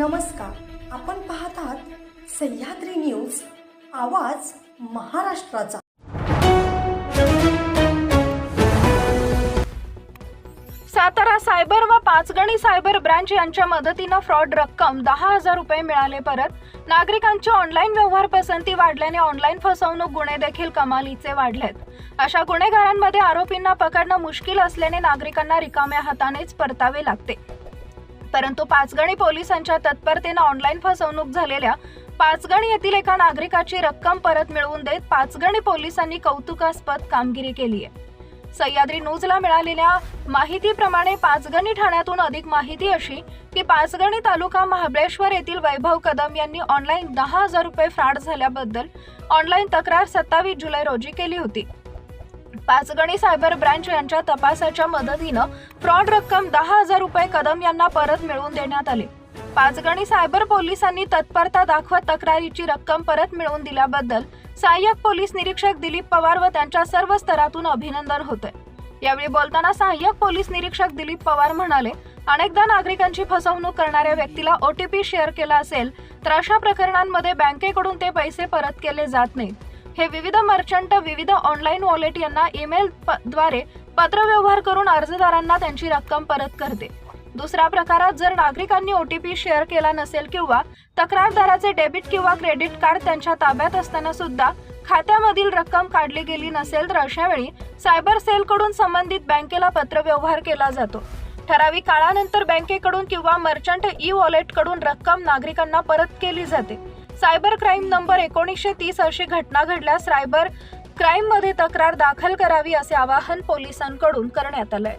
नमस्कार. आपण पाहत आहात सह्याद्री न्यूज आवाज महाराष्ट्राचा. सातारा सायबर व पाचगणी सायबर ब्रँच यांच्या मदतीनं फ्रॉड रक्कम दहा हजार रुपये मिळाले परत. नागरिकांची ऑनलाईन व्यवहार पसंती वाढल्याने ऑनलाईन फसवणूक गुन्हे देखील कमालीचे वाढलेत. अशा गुन्हेगारांमध्ये आरोपींना पकडणं मुश्किल असल्याने नागरिकांना रिकाम्या हातानेच परतावे लागते. परंतु पाचगणी पोलिसांच्या तत्परतेनं ऑनलाईन फसवणूक झालेल्या पाचगणी येथील एका नागरिकाची रक्कम परत मिळवून देत पाचगणी पोलिसांनी कौतुकास्पद कामगिरी केली आहे. सह्याद्री न्यूजला मिळालेल्या माहितीप्रमाणे पाचगणी ठाण्यातून अधिक माहिती अशी की पाचगणी तालुका महाबळेश्वर येथील वैभव कदम यांनी ऑनलाईन दहा हजार रुपये फ्रॉड झाल्याबद्दल ऑनलाईन तक्रार सत्तावीस जुलै रोजी केली होती. पाचगणी सायबर ब्रँच यांच्या तपासाच्या मदतीनं फ्रॉड रक्कम दहा हजार रुपये कदम यांना परत मिळवून देण्यात आले. पाचगणी सायबर पोलिसांनी तत्परता दाखवत तक्रारीची रक्कम परत मिळवून दिल्याबद्दल सहाय्यक पोलीस निरीक्षक दिलीप पवार व त्यांच्या सर्व स्तरातून अभिनंदन होते यावेळी बोलताना सहाय्यक पोलीस निरीक्षक दिलीप पवार म्हणाले अनेकदा नागरिकांची फसवणूक करणाऱ्या व्यक्तीला ओटीपी शेअर केला असेल तर अशा प्रकरणांमध्ये बँकेकडून ते पैसे परत केले जात नाहीत. हे विविध मर्चंट विविध ऑनलाईन वॉलेट यांना ईमेल द्वारे पत्रव्यवहार करून अर्जदारांना त्यांची रक्कम परत करते. दुसऱ्या प्रकारात जर नागरिकांनी ओटीपी शेअर केला नसेल किंवा तक्रारदाराचे डेबिट किंवा क्रेडिट कार्ड त्यांच्या ताब्यात असताना सुद्धा खात्यामधील रक्कम काढली गेली नसेल तर अशा वेळी सायबर सेलकडून संबंधित बँकेला पत्रव्यवहार केला जातो. ठराविक काळानंतर बँकेकडून किंवा मर्चंट ई वॉलेटकडून रक्कम नागरिकांना परत केली जाते. सायबर क्राईम नंबर एकोणीसशे तीस अशी घटना घडल्यास सायबर क्राईममध्ये तक्रार दाखल करावी असे आवाहन पोलिसांकडून करण्यात आलंय.